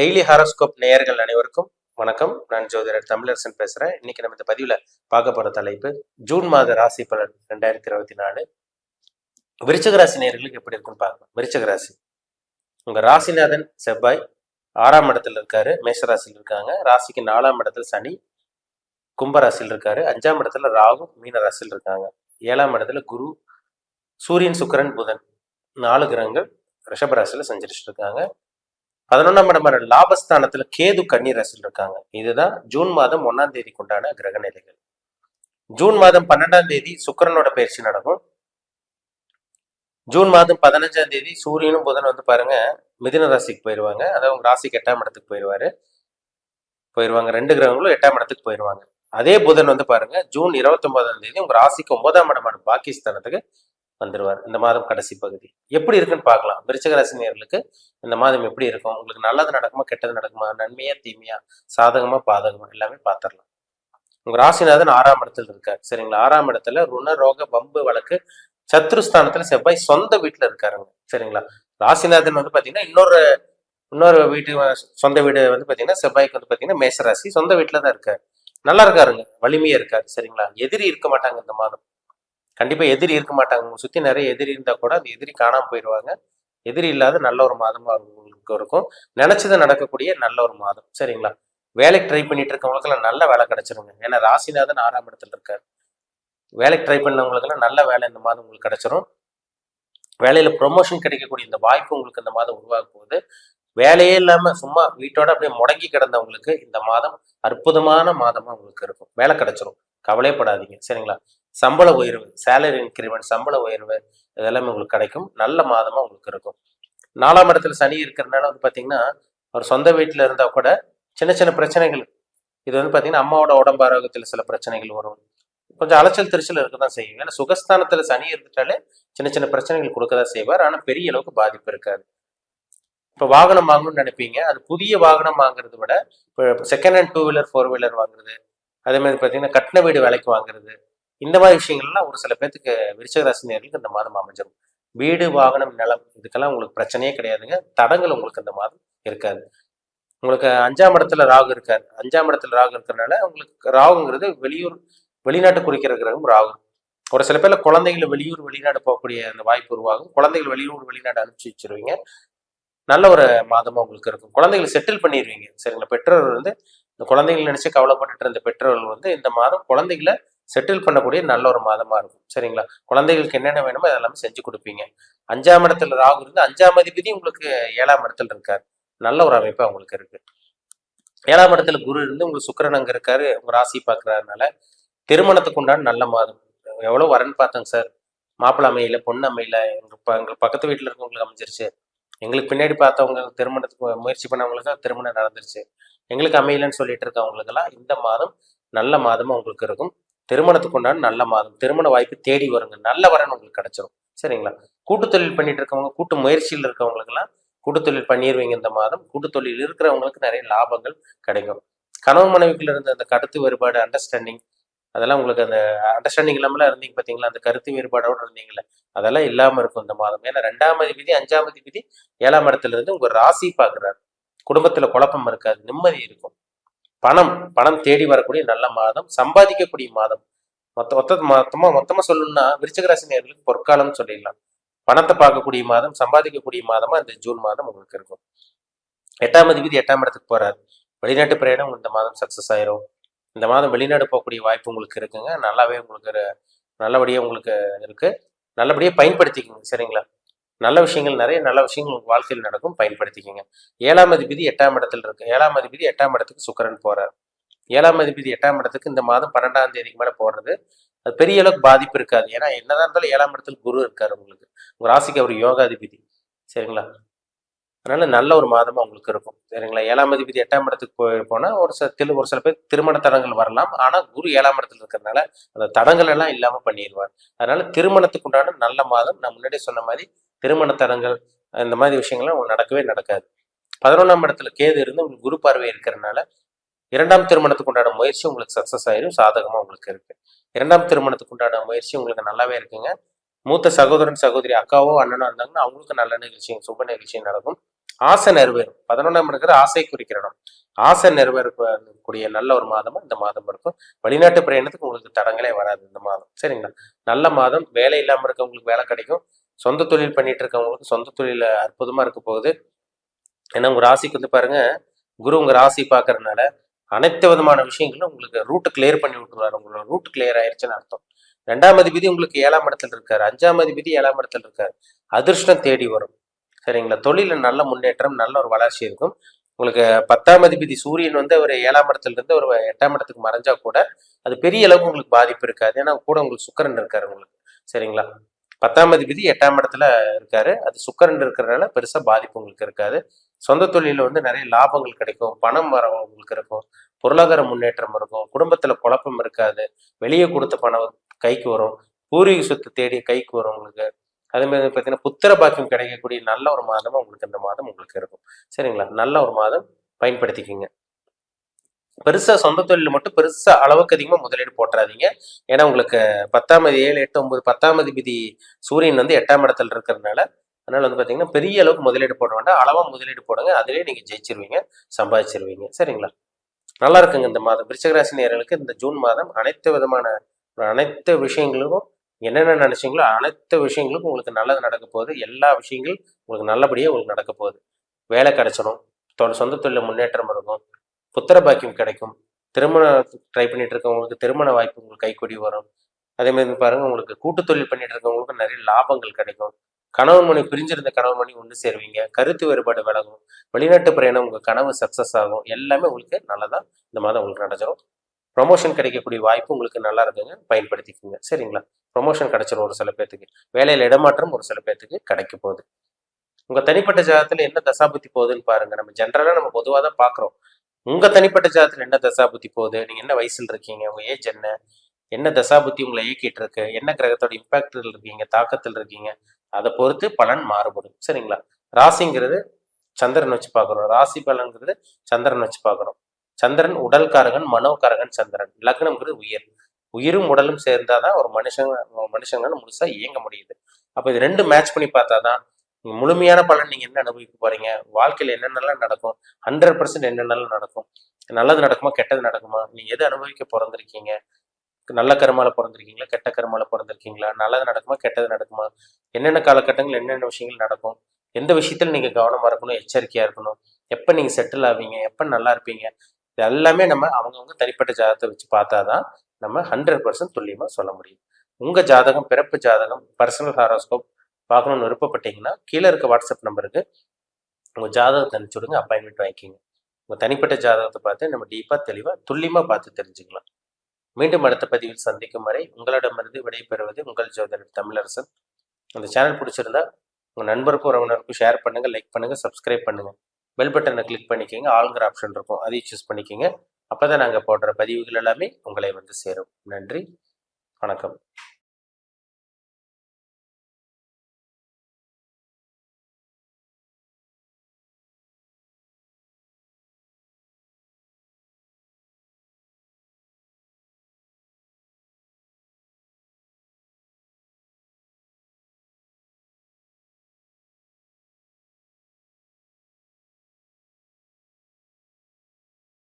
Daily horoscope நேயர்கள் அனைவருக்கும் வணக்கம். நான் ஜோதிடர் தமிழரசன் பேசுறேன். இன்னைக்கு நம்ம இந்த பதிவுல பார்க்க போற தலைப்பு ஜூன் மாத ராசி பலன் ரெண்டாயிரத்தி இருபத்தி நாலு. விருச்சக ராசி எப்படி இருக்குன்னு பார்க்கலாம். விருச்சக ராசி. உங்க ராசிநாதன் செவ்வாய் ஆறாம் இடத்துல இருக்காரு மேஷராசியில் இருக்காங்க. ராசிக்கு நாலாம் இடத்துல சனி கும்பராசியில் இருக்காரு. அஞ்சாம் இடத்துல ராகு மீன ராசியில் இருக்காங்க. ஏழாம் இடத்துல குரு சூரியன் சுக்கிரன் புதன். நாலு கிரகங்கள் ரிஷபராசியில் சஞ்சரிச்சுட்டு இருக்காங்க. பதினொன்றாம் இடமான லாபஸ்தானத்துல கேது கன்னி ரசில் இருக்காங்க. இதுதான் ஜூன் மாதம் ஒன்னாம் தேதி கொண்டான கிரக நிலைகள். ஜூன் மாதம் பன்னெண்டாம் தேதி சுக்கிரனோட பயிற்சி நடக்கும். ஜூன் மாதம் பதினஞ்சாம் தேதி சூரியனும் புதன் வந்து பாருங்க மிதின ராசிக்கு போயிடுவாங்க அதாவது உங்க ராசிக்கு எட்டாம் இடத்துக்கு போயிடுவாரு போயிடுவாங்க ரெண்டு கிரகங்களும் எட்டாம் இடத்துக்கு போயிடுவாங்க அதே புதன் வந்து பாருங்க ஜூன் இருபத்தி ஒன்பதாம் தேதி உங்க ராசிக்கு ஒன்பதாம் இடமான பாகிஸ்தானத்துக்கு வந்துருவார். இந்த மாதம் கடைசி பகுதி. எப்படி இருக்குன்னு பார்க்கலாம். விருச்சக ராசினியர்களுக்கு இந்த மாதம் எப்படி இருக்கும்? உங்களுக்கு நல்லது நடக்குமா கெட்டது நடக்குமா? நன்மையா தீமையா? சாதகமா பாதகமா? எல்லாமே பார்த்துடலாம். உங்க ராசிநாதன் ஆறாம் இடத்துல இருக்காரு. சரிங்களா? ஆறாம் இடத்துல ருண ரோக பம்பு வழக்கு சத்ருஸ்தானத்துல செவ்வாய் சொந்த வீட்டுல இருக்காருங்க. சரிங்களா? ராசிநாதன் வந்து பாத்தீங்கன்னா இன்னொரு இன்னொரு வீட்டு சொந்த வீடு வந்து பாத்தீங்கன்னா செவ்வாய்க்கு வந்து பாத்தீங்கன்னா மேசராசி சொந்த வீட்டுல தான் இருக்காரு. நல்லா இருக்காருங்க. வலிமையா இருக்காரு. சரிங்களா? எதிரி இருக்க மாட்டாங்க இந்த மாதம். கண்டிப்பா எதிரி இருக்க மாட்டாங்க. உங்களை சுத்தி நிறைய எதிரி இருந்தா கூட அந்த எதிரி காணாம போயிடுவாங்க எதிரி இல்லாத நல்ல ஒரு மாதமா உங்களுக்கு இருக்கும். நினைச்சது நடக்கக்கூடிய நல்ல ஒரு மாதம். சரிங்களா? வேலைக்கு ட்ரை பண்ணிட்டு இருக்கவங்களுக்கெல்லாம் நல்ல வேலை கிடைச்சிருங்க. ஏன்னா ராசிநாதன் ஆறாம் இடத்துல இருக்காரு. வேலைக்கு ட்ரை பண்ணவங்களுக்கெல்லாம் நல்ல வேலை இந்த மாதம் உங்களுக்கு கிடைச்சிரும். வேலையில ப்ரொமோஷன் கிடைக்கக்கூடிய இந்த வாய்ப்பு உங்களுக்கு இந்த மாதம் உருவாக போகுது. வேலையே இல்லாம சும்மா வீட்டோட அப்படியே முடங்கி கிடந்தவங்களுக்கு இந்த மாதம் அற்புதமான மாதமா உங்களுக்கு இருக்கும். வேலை கிடைச்சிரும். கவலைப்படாதீங்க சரிங்களா? சம்பள உயர்வு சேலரி இன்க்ரிமெண்ட் சம்பள உயர்வு இதெல்லாமே உங்களுக்கு கிடைக்கும். நல்ல மாதமாக உங்களுக்கு இருக்கும். நாலாம் இடத்துல சனி இருக்கிறதுனால வந்து பார்த்தீங்கன்னா ஒரு சொந்த வீட்டில் இருந்தால் கூட சின்ன சின்ன பிரச்சனைகள். இது வந்து பார்த்தீங்கன்னா அம்மாவோட உடம்பு ஆரோக்கியத்தில் சில பிரச்சனைகள் வரும். கொஞ்சம் அலைச்சல் திருச்சல் இருக்க தான் செய்யும். ஏன்னா சுகஸ்தானத்தில் சனி இருந்துட்டாலே சின்ன சின்ன பிரச்சனைகள் கொடுக்க தான் செய்வார். ஆனால் பெரிய அளவுக்கு பாதிப்பு இருக்காது. இப்போ வாகனம் வாங்கணும்னு நினைப்பீங்க. அது புதிய வாகனம் வாங்குறத விட இப்போ second hand two wheeler four wheeler வாங்குறது. அதே மாதிரி பார்த்தீங்கன்னா கட்டின வீடு விலைக்கு வாங்குறது. இந்த மாதிரி விஷயங்கள்லாம் ஒரு சில பேர்த்துக்கு விருச்சக ராசினியர்களுக்கு இந்த மாதம் அமைஞ்சிடும் வீடு வாகனம் நிலம் இதுக்கெல்லாம் உங்களுக்கு பிரச்சனையே கிடையாதுங்க. தடங்கள் உங்களுக்கு இந்த மாதம் இருக்காது. உங்களுக்கு அஞ்சாம் இடத்துல ராகு இருக்காரு அஞ்சாம் இடத்துல ராகு இருக்கிறதுனால உங்களுக்கு ராகுங்கிறது வெளியூர் வெளிநாட்டு குறிக்கிற கிரகம் ராகு. ஒரு சில பேர்ல குழந்தைகளை வெளியூர் வெளிநாடு போகக்கூடிய அந்த வாய்ப்பு உருவாகும். குழந்தைகள் வெளியூர் வெளிநாடு அனுப்பிச்சு வச்சிருவீங்க. நல்ல ஒரு மாதமா உங்களுக்கு இருக்கும். குழந்தைகளை செட்டில் பண்ணிடுவீங்க சரிங்களா? பெற்றோர்கள் வந்து இந்த குழந்தைகள் நினைச்சு கவலைப்பட்டுட்டு இருந்த பெற்றோர்கள் வந்து இந்த மாதம் குழந்தைகளை செட்டில் பண்ணக்கூடிய நல்ல ஒரு மாதமாக இருக்கும். சரிங்களா? குழந்தைகளுக்கு என்னென்ன வேணுமோ அதெல்லாமே செஞ்சு கொடுப்பீங்க. அஞ்சாம் இடத்துல ராகு இருந்து அஞ்சாம் அதிபதி உங்களுக்கு ஏழாம் இடத்துல இருக்கார். நல்ல ஒரு அமைப்பு அவங்களுக்கு இருக்கு. ஏழாம் இடத்துல குரு இருந்து உங்களுக்கு சுக்கரன் அங்கே இருக்காரு. உங்க ராசி பார்க்குறாருனால திருமணத்துக்கு உண்டான நல்ல மாதம். எவ்வளோ வரன் பார்த்தேங்க சார்? மாப்பிள்ளை அமையல பொண்ணு அமையல எங்களுக்கு எங்களுக்கு பக்கத்து வீட்டில் இருக்கவங்களுக்கு அமைஞ்சிருச்சு. எங்களுக்கு பின்னாடி பார்த்தவங்க திருமணத்துக்கு முயற்சி பண்ணவங்களுக்கு திருமணம் நடந்துருச்சு. எங்களுக்கு அமையலன்னு சொல்லிட்டு இருக்கவங்களுக்கெல்லாம் இந்த மாதம் நல்ல மாதமாக உங்களுக்கு இருக்கும். திருமணத்துக்கு உண்டான நல்ல மாதம் திருமண வாய்ப்பு தேடி வருங்க. நல்ல வரன் உங்களுக்கு கிடைச்சிரும். சரிங்களா? கூட்டு தொழில் பண்ணிட்டு இருக்கவங்க கூட்டு முயற்சியில் இருக்கவங்களுக்கெல்லாம் கூட்டு தொழில் பண்ணிடுவீங்க இந்த மாதம். கூட்டு தொழில் இருக்கிறவங்களுக்கு நிறைய லாபங்கள் கிடைக்கும். கணவன் மனைவிக்குள்ள இருந்த அந்த கருத்து வேறுபாடு அண்டர்ஸ்டாண்டிங் அதெல்லாம் உங்களுக்கு அந்த அண்டர்ஸ்டாண்டிங் இல்லாமல் இருந்தீங்க பார்த்தீங்களா அந்த கருத்து வேறுபாடோடு இருந்தீங்களே அதெல்லாம் இல்லாமல் இருக்கும் இந்த மாதம். ஏன்னா ரெண்டாம் அதிபதி அஞ்சாம் அதிபதி ஏழாம் இடத்துல இருந்து உங்க ராசி பார்க்குறாரு குடும்பத்துல குழப்பம் இருக்காது நிம்மதி இருக்கும். பணம் பணம் தேடி வரக்கூடிய நல்ல மாதம் சம்பாதிக்கக்கூடிய மாதம். மொத்த மொத்த மொத்தமா மொத்தமா சொல்லணும்னா விருச்சக ராசினியர்களுக்கு பொற்காலம்னு சொல்லிடலாம். பணத்தை பார்க்கக்கூடிய மாதம் சம்பாதிக்கக்கூடிய மாதமா இந்த ஜூன் மாதம் உங்களுக்கு இருக்கும். எட்டாம் அதிபதி எட்டாம் இடத்துக்கு போறாரு. வெளிநாட்டு பிரயாணம் இந்த மாதம் சக்சஸ் ஆயிரும். இந்த மாதம் வெளிநாடு போகக்கூடிய வாய்ப்பு உங்களுக்கு இருக்குங்க. நல்லாவே உங்களுக்கு நல்லபடியாக உங்களுக்கு இருக்கு. நல்லபடியாக பயன்படுத்திக்கோங்க சரிங்களா? நல்ல விஷயங்கள் நிறைய நல்ல விஷயங்கள் உங்கள் வாழ்க்கையில் நடக்கும் பயன்படுத்திக்கோங்க. ஏழாம் அதிபதி எட்டாம் இடத்துல இருக்கு. ஏழாம் அதிபதி எட்டாம் இடத்துக்கு சுக்கரன் போறார். ஏழாம் அதிபதி எட்டாம் இடத்துக்கு இந்த மாதம் பன்னெண்டாம் தேதிக்கு மேலே போடுறது அது பெரிய அளவுக்கு பாதிப்பு இருக்காது. ஏன்னா என்னதான் இருந்தாலும் ஏழாம் இடத்துல குரு இருக்காரு உங்களுக்கு. உங்க ராசிக்கு அவர் யோகாதிபதி சரிங்களா? அதனால நல்ல ஒரு மாதமா உங்களுக்கு இருக்கும். சரிங்களா? ஏழாம் அதிபதி எட்டாம் இடத்துக்கு போய் போனா ஒரு சில ஒரு சில பேர் திருமண தடங்கள் வரலாம். ஆனா குரு ஏழாம் இடத்துல இருக்கிறதுனால அந்த தடங்கள் எல்லாம் இல்லாம பண்ணிடுவார். அதனால திருமணத்துக்கு உண்டான நல்ல மாதம் நான் முன்னாடியே சொன்ன மாதிரி திருமண தடங்கள் இந்த மாதிரி விஷயங்கள்லாம் நடக்கவே நடக்காது. பதினொன்றாம் இடத்துல கேது இருந்து உங்களுக்கு குரு பார்வை இருக்கிறதுனால இரண்டாம் திருமணத்துக்கு உண்டான முயற்சி உங்களுக்கு சக்ஸஸ் ஆயிரும் சாதகமா உங்களுக்கு இருக்கு. இரண்டாம் திருமணத்துக்கு உண்டான முயற்சி உங்களுக்கு நல்லாவே இருக்குங்க. மூத்த சகோதரன் சகோதரி அக்காவோ அண்ணனோ இருந்தாங்கன்னா அவங்களுக்கு நல்ல நிகழ்ச்சியும் சுப நிகழ்ச்சியும் நடக்கும். ஆசை நிறைவேறும். பதினொன்றாம் இருக்கிற ஆசை குறிக்கிற இடம். ஆசை நிறைவேறக்கூடிய நல்ல ஒரு மாதமா இந்த மாதம் இருக்கும். வெளிநாட்டு பிரயாணத்துக்கு உங்களுக்கு தடங்களே வராது இந்த மாதம். சரிங்களா? நல்ல மாதம். வேலை இல்லாமல் இருக்கவங்களுக்கு வேலை கிடைக்கும். சொந்த தொழில் பண்ணிட்டு இருக்கவங்களுக்கு சொந்த தொழில அற்புதமா இருக்க போகுது. ஏன்னா உங்க ராசிக்கு வந்து பாருங்க குரு உங்க ராசி பார்க்கறதுனால அனைத்து விதமான விஷயங்களும் உங்களுக்கு ரூட் கிளியர் பண்ணி விட்டுருவாரு. உங்களோட ரூட் கிளியர் ஆயிடுச்சுன்னு அர்த்தம். ரெண்டாம் அதிபதி உங்களுக்கு ஏழாம் இடத்துல இருக்காரு. அஞ்சாம் அதிபதி ஏழாம் இடத்துல இருக்காரு. அதிர்ஷ்டம் தேடி வரும். சரிங்களா? தொழில நல்ல முன்னேற்றம் நல்ல ஒரு வளர்ச்சி இருக்கும். உங்களுக்கு பத்தாம் அதிபதி சூரியன் வந்து ஒரு ஏழாம் இடத்துல இருந்து ஒரு எட்டாம் இடத்துக்கு மறைஞ்சா கூட அது பெரிய அளவுக்கு உங்களுக்கு பாதிப்பு இருக்காது. ஏன்னா கூட உங்களுக்கு சுக்கரன் இருக்காரு உங்களுக்கு. சரிங்களா? பத்தாம் அதிபதி எட்டாம் இடத்துல இருக்காரு. அது சுக்கரன் இருக்கிறதுனால பெருசா பாதிப்பு உங்களுக்கு இருக்காது. சொந்த தொழில வந்து நிறைய லாபங்கள் கிடைக்கும். பணம் வர உங்களுக்கு இருக்கும். பொருளாதார முன்னேற்றம் இருக்கும். குடும்பத்துல குழப்பம் இருக்காது. வெளியே கொடுத்த பணம் கைக்கு வரும். பூர்வீக சொத்து தேடி கைக்கு வரும் உங்களுக்கு. அதே மாதிரி பார்த்தீங்கன்னா புத்திர பாக்கியம் கிடைக்கக்கூடிய நல்ல ஒரு மாதம் உங்களுக்கு இந்த மாதம் உங்களுக்கு இருக்கும். சரிங்களா? நல்ல ஒரு மாதம் பயன்படுத்திக்கிங்க. பெருசா சொந்த தொழில் மட்டும் பெருசா அளவுக்கு அதிகமா முதலீடு போட்டுறாதீங்க. ஏன்னா உங்களுக்கு பத்தாம் தேதி ஏழு எட்டு ஒன்பது பத்தாம் அதிபதி சூரியன் வந்து எட்டாம் இடத்துல இருக்கிறதுனால அதனால வந்து பாத்தீங்கன்னா பெரிய அளவுக்கு முதலீடு போட வேண்டாம். அளவா முதலீடு போடுங்க. அதுலேயே நீங்க ஜெயிச்சிருவீங்க சம்பாதிச்சிருவீங்க. சரிங்களா? நல்லா இருக்குங்க இந்த மாதம். விருச்சகராசி நேர்களுக்கு இந்த ஜூன் மாதம் அனைத்து விதமான அனைத்து விஷயங்களுக்கும் என்னென்ன நினைச்சீங்களோ அனைத்து விஷயங்களுக்கும் உங்களுக்கு நல்லது நடக்க போகுது. எல்லா விஷயங்களும் உங்களுக்கு நல்லபடியாக உங்களுக்கு நடக்க போகுது. வேலை கிடைச்சிடும் சொந்த தொழில முன்னேற்றம் இருக்கும் புத்திர பாக்கியம் கிடைக்கும். திருமணம் ட்ரை பண்ணிட்டு இருக்கவங்களுக்கு திருமண வாய்ப்பு உங்களுக்கு கைக்கூடி வரும். அதே மாதிரி பாருங்க உங்களுக்கு கூட்டு தொழில் பண்ணிட்டு இருக்கவங்களுக்கு நிறைய லாபங்கள் கிடைக்கும். கணவன் மணி பிரிஞ்சிருந்த கணவன் மணி ஒன்று சேருவீங்க. கருத்து வேறுபாடு விலகும். வெளிநாட்டு பிரயாணம் உங்கள் கனவு சக்ஸஸ் ஆகும். எல்லாமே உங்களுக்கு நல்லதா இந்த மாதம் உங்களுக்கு நடச்சிடும் ப்ரொமோஷன் கிடைக்கக்கூடிய வாய்ப்பு உங்களுக்கு நல்லா இருக்குங்க. பயன்படுத்திக்கோங்க. சரிங்களா? ப்ரொமோஷன் கிடைச்சிடும் ஒரு சில பேர்த்துக்கு வேலையில் இடமாற்றம் ஒரு சில பேர்த்துக்கு கிடைக்க போகுது. உங்க தனிப்பட்ட ஜாதகத்தில் என்ன தசாபுத்தி போகுதுன்னு பாருங்க. நம்ம ஜென்ரலாக நம்ம பொதுவாக தான் பார்க்குறோம். உங்க தனிப்பட்ட ஜாதத்துல என்ன தசாபுத்தி போகுது? நீங்க என்ன வயசுல இருக்கீங்க? உங்க ஏஜ் என்ன? என்ன தசாபுத்தி உங்களை இயக்கிட்டு இருக்கு? என்ன கிரகத்தோட இம்பாக்டில் இருக்கீங்க? தாக்கத்தில் இருக்கீங்க? அதை பொறுத்து பலன் மாறுபடும். சரிங்களா? ராசிங்கிறது சந்திரன் வச்சு பார்க்குறோம் ராசி பலன்கிறது சந்திரன் வச்சு பார்க்குறோம் சந்திரன் உடல்காரகன் மனோகாரகன் சந்திரன். லக்னம்ங்கிறது உயிர். உயிரும் உடலும் சேர்ந்தாதான் ஒரு மனுஷங்க மனுஷங்கன்னு முழுசா இயங்க முடியுது. அப்ப இது ரெண்டு மேட்ச் பண்ணி பார்த்தாதான் நீங்க முழுமையான பலன் நீங்க என்ன அனுபவிக்க போறீங்க? வாழ்க்கையில என்னென்னலாம் நடக்கும்? ஹண்ட்ரட் பர்சன்ட் என்னென்னலாம் நடக்கும்? நல்லது நடக்குமா கெட்டது நடக்குமா? நீங்க எது அனுபவிக்க பிறந்திருக்கீங்க? நல்ல கருமால பிறந்திருக்கீங்களா கெட்ட கருமால பிறந்திருக்கீங்களா? நல்லது நடக்குமா கெட்டது நடக்குமா? என்னென்ன காலகட்டங்கள் என்னென்ன விஷயங்கள் நடக்கும்? எந்த விஷயத்துல நீங்க கவனமா இருக்கணும் எச்சரிக்கையா இருக்கணும்? எப்ப நீங்க செட்டில் ஆவீங்க? எப்ப நல்லா இருப்பீங்க? இது எல்லாமே நம்ம அவங்கவுங்க தனிப்பட்ட ஜாதகத்தை வச்சு பார்த்தாதான் நம்ம ஹண்ட்ரட் பர்சன்ட் துல்லியமா சொல்ல முடியும். உங்க ஜாதகம் பிறப்பு ஜாதகம் பர்சனல் ஹாரோஸ்கோப் பார்க்கணும்னு விருப்பப்பட்டீங்கன்னா கீழே இருக்க வாட்ஸ்அப் நம்பருக்கு உங்கள் ஜாதகத்தை அனுப்பிச்சு விடுங்க அப்பாயின்மெண்ட் வாங்கிக்கிங்க. உங்கள் தனிப்பட்ட ஜாதகத்தை பார்த்து நம்ம டீப்பாக தெளிவாக துல்லியமாக பார்த்து தெரிஞ்சுக்கலாம். மீண்டும் அடுத்த பதிவில் சந்திக்கும் வரை உங்களிடமிருந்து விடைபெறுவது உங்கள் ஜோதிடர் தமிழரசன். அந்த சேனல் பிடிச்சிருந்தா உங்கள் நண்பருக்கும் உறவினருக்கும் ஷேர் பண்ணுங்கள் லைக் பண்ணுங்கள் சப்ஸ்கிரைப் பண்ணுங்கள் பெல் பட்டனை கிளிக் பண்ணிக்கோங்க ஆளுங்கிற ஆப்ஷன் இருக்கும் அதையும் சூஸ் பண்ணிக்கோங்க. அப்போ தான் நாங்கள் போடுற பதிவுகள் எல்லாமே உங்களை வந்து சேரும். நன்றி வணக்கம்.